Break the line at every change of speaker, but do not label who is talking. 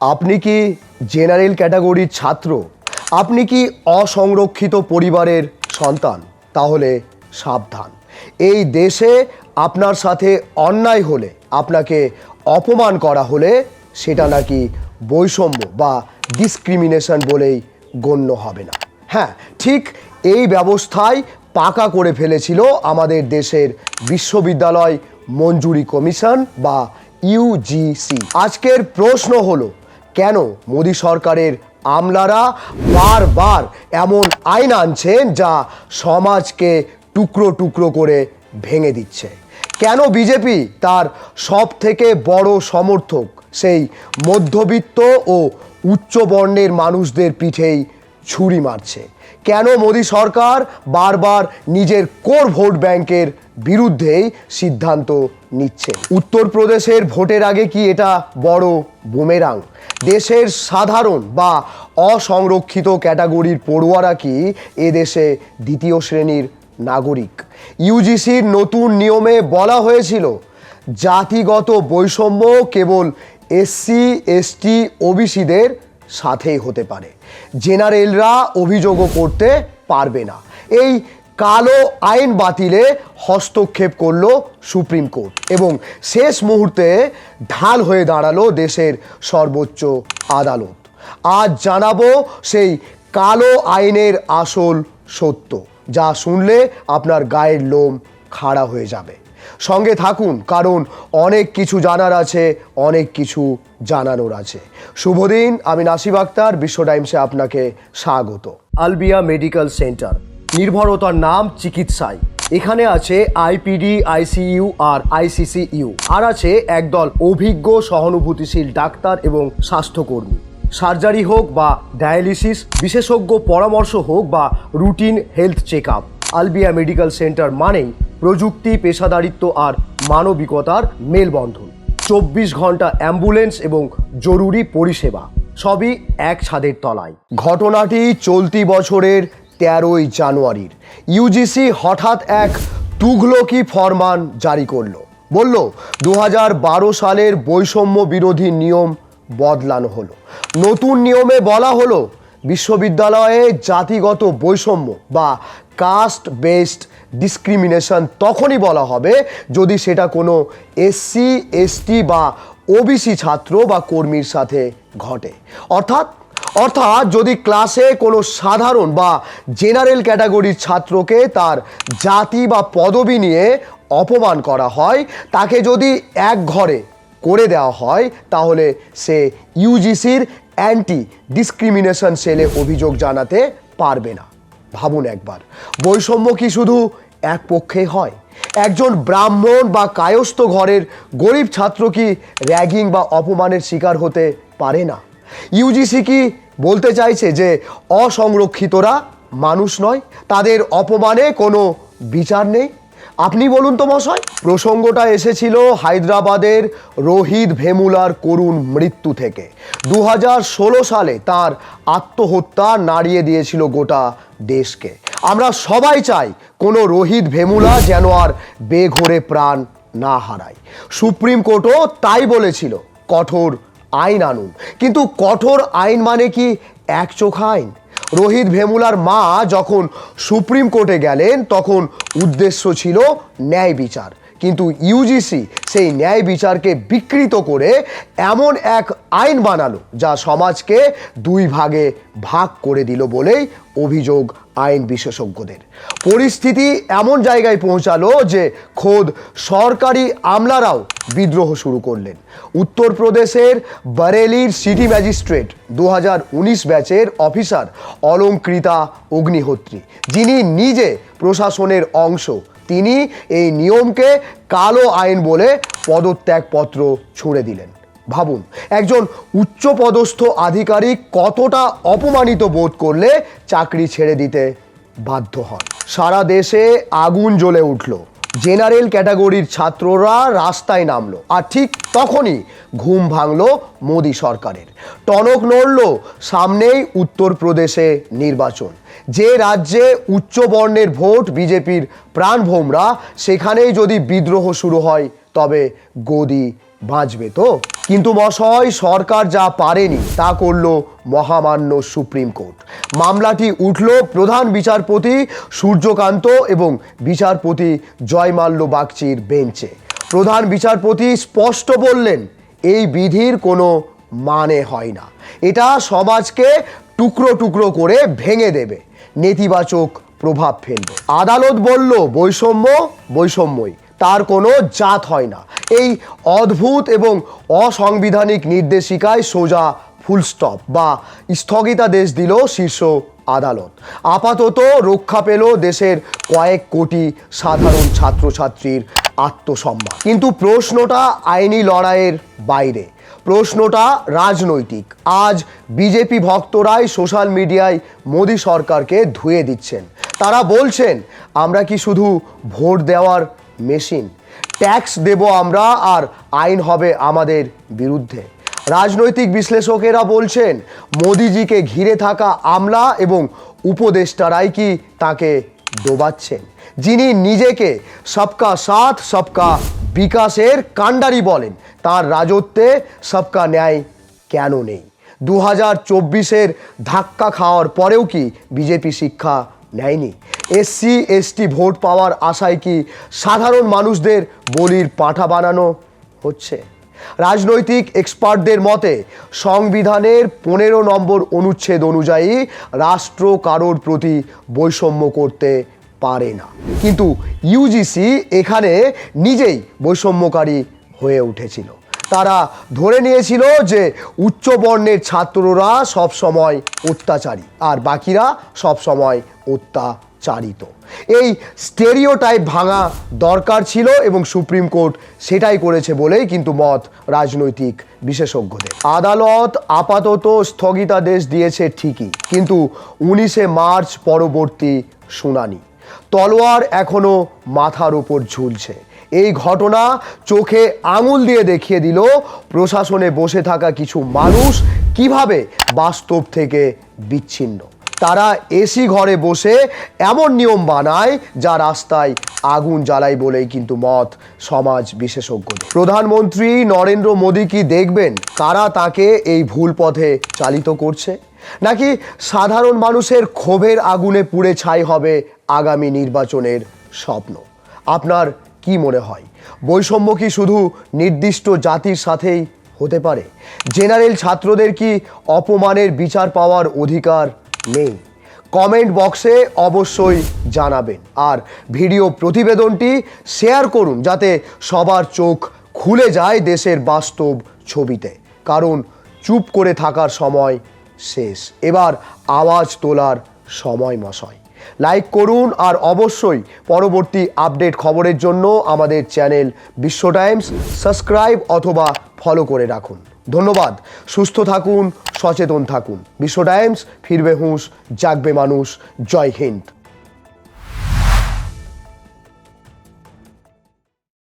আপনি কি জেনারেল ক্যাটাগরির ছাত্র? আপনি কি অসংরক্ষিত পরিবারের সন্তান? তাহলে সাবধান। এই দেশে আপনার সাথে অন্যায় হলে, আপনাকে অপমান করা হলে সেটা নাকি বৈষম্য বা ডিসক্রিমিনেশন বলেই গণ্য হবে না। হ্যাঁ ঠিক এই ব্যবস্থায় পাকা করে ফেলেছিল আমাদের দেশের বিশ্ববিদ্যালয় মঞ্জুরি কমিশন বা ইউজিসি আজকের প্রশ্ন হলো কেন মোদী সরকারের আমলারা বারবার এমন আইন আনছেন যা সমাজকে টুকরো টুকরো করে ভেঙে দিচ্ছে? কেন বিজেপি তার সব থেকে বড় সমর্থক, সেই মধ্যবিত্ত ও উচ্চবর্ণের মানুষদের পিঠেই ছুরি মারছে। কেন মোদী সরকার বারবার নিজের কোর ভোট ব্যাংকের বিরুদ্ধেই সিদ্ধান্ত নিচ্ছে? উত্তরপ্রদেশের ভোটের আগে কি এটা বড় বুমেরাং? দেশের সাধারণ বা অসংরক্ষিত ক্যাটাগরির পড়ুয়ারা কি এদেশে দ্বিতীয় শ্রেণির নাগরিক? ইউজিসির নতুন নিয়মে বলা হয়েছিল, জাতিগত বৈষম্য কেবল এসসি এসটি ওবিসিদের সাথেই হতে পারে। জেনারেলরা অভিযোগও করতে পারবে না। এই কালো আইন বাতিলে হস্তক্ষেপ করল সুপ্রিম কোর্ট এবং শেষ মুহূর্তে ঢাল হয়ে দাঁড়াল দেশের সর্বোচ্চ আদালত। আজ জানাব সেই কালো আইনের আসল সত্য, যা শুনলে আপনার গায়ের লোম খাড়া হয়ে যাবে। সঙ্গে থাকুন, কারণ অনেক কিছু জানার আছে, অনেক কিছু জানানোর আছে। শুভ দিন আমি নাসিব আক্তার, বিশ্ব টাইমসে আপনাকে স্বাগত। আলবিয়া মেডিকেল সেন্টার, নির্ভরতার নাম চিকিৎসায়। এখানে আছে আইপিডি, আইসিইউ আর আইসিসিইউ। আর আছে একদল অভিজ্ঞ, সহানুভূতিশীল ডাক্তার এবং স্বাস্থ্যকর্মী। সার্জারি হোক বা ডায়ালিসিস, বিশেষজ্ঞ পরামর্শ হোক বা routine health check up আলবিয়া medical centre মানেই প্রযুক্তি, পেশাদারিত্ব আর মানবিকতার মেলবন্ধন। চব্বিশ ঘণ্টা অ্যাম্বুলেন্স এবং জরুরি পরিষেবা, সবই এক ছাদের তলায়। ঘটনাটি চলতি বছরের তেরোই জানুয়ারির। ইউজিসি হঠাৎ এক তুঘলকি ফরমান জারি করল। বলল দু হাজার বারো সালের বৈষম্য বিরোধী নিয়ম বদলানো হলো। নতুন নিয়মে বলা হলো, বিশ্ববিদ্যালয়ে জাতিগত বৈষম্য বা কাস্ট বেসড ডিসক্রিমিনেশন তখনই বলা হবে যদি সেটা কোনো এসসি এসটি বা ওবিসি ছাত্র বা কর্মীর সাথে ঘটে। অর্থাৎ অর্থাৎ যদি ক্লাসে কোনো সাধারণ বা জেনারেল ক্যাটাগরির ছাত্রকে তার জাতি বা পদবি নিয়ে অপমান করা হয়, তাকে যদি এক ঘরে করে দেওয়া হয়, তাহলে সে ইউজিসির অ্যান্টি ডিসক্রিমিনেশন সেলে অভিযোগ জানাতে পারবে না। ভাবুন একবার। বৈষম্য কি শুধু এক পক্ষে হয়? একজন ব্রাহ্মণ বা কায়স্থ ঘরের গরিব ছাত্র কি র্যাগিং বা অপমানের শিকার হতে পারে না? ইউজিসি কি বলতে চাইছে যে অসংরক্ষিতরা মানুষ নয়? তাদের অপমানে কোনো বিচার নেই? আপনি বলুন তো মশাই, প্রসঙ্গটা এসেছিল হায়দ্রাবাদের রোহিত ভেমুলার করুণ মৃত্যু থেকে। দু হাজার ষোলো সালে তার আত্মহত্যা নাড়িয়ে দিয়েছিল গোটা দেশকে। আমরা সবাই চাই কোনো রোহিত ভেমুলা যেন আর বেঘরে প্রাণ না হারায়। সুপ্রিম কোর্টও তাই বলেছিল, কঠোর আইন আনুন। কিন্তু কঠোর আইন মানে কি এক চোখা আইন? রোহিত ভেমুলার মা যখন সুপ্রিম কোর্টে গেলেন, তখন উদ্দেশ্য ছিল ন্যায় বিচার। কিন্তু ইউজিসি সেই ন্যায় বিচারকে বিকৃত করে এমন এক আইন বানালো, যা সমাজকে দুই ভাগে ভাগ করে দিল বলেই অভিযোগ আইন বিশেষজ্ঞদের। পরিস্থিতি এমন জায়গায় পৌঁছালো যে খোদ সরকারি আমলারাও বিদ্রোহ শুরু করলেন। উত্তরপ্রদেশের বারেলির সিটি ম্যাজিস্ট্রেট দু হাজার উনিশ ব্যাচের অফিসার অলঙ্কৃতা অগ্নিহোত্রী, যিনি নিজে প্রশাসনের অংশ, তিনি এই নিয়মকে কালো আইন বলে পদত্যাগপত্র ছুঁড়ে দিলেন। ভাবুন, একজন উচ্চপদস্থ আধিকারিক কতটা অপমানিত বোধ করলে চাকরি ছেড়ে দিতে বাধ্য হন? সারা দেশে আগুন জ্বলে উঠল। জেনারেল ক্যাটাগরির ছাত্ররা রাস্তায় নামলো আর ঠিক তখনই ঘুম ভাঙল মোদী সরকারের। টনক নড়ল সামনেই উত্তরপ্রদেশে নির্বাচন। যে রাজ্যে উচ্চ বর্ণের ভোট বিজেপির প্রাণভোমরা, সেখানেই যদি বিদ্রোহ শুরু হয়, তবে গদি বাঁচবে তো? কিন্তু মশয় সরকার যা পারেনি, তা করল মহামান্য সুপ্রিম কোর্ট। মামলাটি উঠল প্রধান বিচারপতি সূর্যকান্ত এবং বিচারপতি জয়মাল্য বাগচির বেঞ্চে। প্রধান বিচারপতি স্পষ্ট বললেন, এই বিধির কোনো মানে হয় না। এটা সমাজকে টুকরো টুকরো করে ভেঙে দেবে। নেতিবাচক প্রভাব ফেলবে। আদালত বলল, বৈষম্য, বৈষম্যই। তার কোনো জাত হয় না। এই অদ্ভুত এবং অসাংবিধানিক নির্দেশিকায় সোজা ফুল স্টপ বা স্থগিতাদেশ দিল শীর্ষ আদালত। আপাতত রক্ষা পেল দেশের কয়েক কোটি সাধারণ ছাত্রছাত্রীর আত্মসম্মান। কিন্তু প্রশ্নটা আইনি লড়াইয়ের বাইরে। প্রশ্নটা রাজনৈতিক। আজ বিজেপি ভক্তরাই সোশ্যাল মিডিয়ায় মোদী সরকারকে ধুয়ে দিচ্ছেন। তারা বলছেন, আমরা কি শুধু ভোট দেওয়ার মেশিন। ট্যাক্স দেব আমরা আর আইন হবে আমাদের বিরুদ্ধে। রাজনৈতিক বিশ্লেষকেরা বলছেন, মোদিজিকে ঘিরে থাকা আমলা এবং উপদেষ্টারাই কি তাকে ডোবাচ্ছেন? যিনি নিজেকে সবকা সাথ, সবকা বিকাশের কাণ্ডারি বলেন, তার রাজত্বে সবকা ন্যায় কেন নেই? দু হাজার চব্বিশের ধাক্কা খাওয়ার পরেও কি বিজেপি শিক্ষা নেয়নি? এসসি, এসটি ভোট পাওয়ার আশায় কি সাধারণ মানুষদের বলির পাঠা বানানো হচ্ছে? রাজনৈতিক এক্সপার্টদের মতে, সংবিধানের পনেরো নম্বর অনুচ্ছেদ অনুযায়ী রাষ্ট্র কারোর প্রতি বৈষম্য করতে পারে না। কিন্তু ইউজিসি এখানে নিজেই বৈষম্যকারী হয়ে উঠেছিল। তারা ধরে নিয়েছিল যে উচ্চ বর্ণের ছাত্ররা সব সময় অত্যাচারী, আর বাকিরা সব সময় অত্যাচারিত। এই স্টেরিওটাইপ ভাঙা দরকার ছিল এবং সুপ্রিম কোর্ট সেটাই করেছে বলেই কিন্তু মত রাজনৈতিক বিশেষজ্ঞদের। আদালত আপাতত স্থগিতাদেশ দিয়েছে ঠিকই, কিন্তু উনিশে মার্চ পরবর্তী শুনানি। তলোয়ার এখনও মাথার উপর ঝুলছে। এই ঘটনা চোখে আঙুল দিয়ে দেখিয়ে দিল প্রশাসনে বসে থাকা কিছু মানুষ কীভাবে বাস্তব থেকে বিচ্ছিন্ন। তারা এসি ঘরে বসে এমন নিয়ম বানায় যা রাস্তায় আগুন জ্বালায় বলেই কিন্তু মত সমাজ বিশেষজ্ঞ প্রধানমন্ত্রী নরেন্দ্র মোদী কি দেখবেন? কারা তাকে এই ভুল পথে চালিত করছে? নাকি সাধারণ মানুষের ক্ষোভের আগুনে পুড়ে ছাই হবে আগামী নির্বাচনের স্বপ্ন? আপনার কি মনে হয়? বৈষম্য কি শুধু নির্দিষ্ট জাতির সাথেই হতে পারে? জেনারেল ছাত্রদের কি অপমানের বিচার পাওয়ার অধিকার নেই। কমেন্ট বক্সে অবশ্যই জানাবেন। আর ভিডিও প্রতিবেদনটি শেয়ার করুন যাতে সবার চোখ খুলে যায় দেশের বাস্তব ছবিতে। কারণ চুপ করে থাকার সময় শেষ। এবার আওয়াজ তোলার সময় মশয় লাইক করুন আর অবশ্যই পরবর্তী আপডেট খবরের জন্য আমাদের চ্যানেল বিশ্ব টাইমস সাবস্ক্রাইব অথবা ফলো করে রাখুন। ধন্যবাদ। সুস্থ থাকুন সচেতন থাকুন। বিশ্ব টাইমস ফিরবে হুঁশ জাগবে মানুষ। জয় হিন্দ।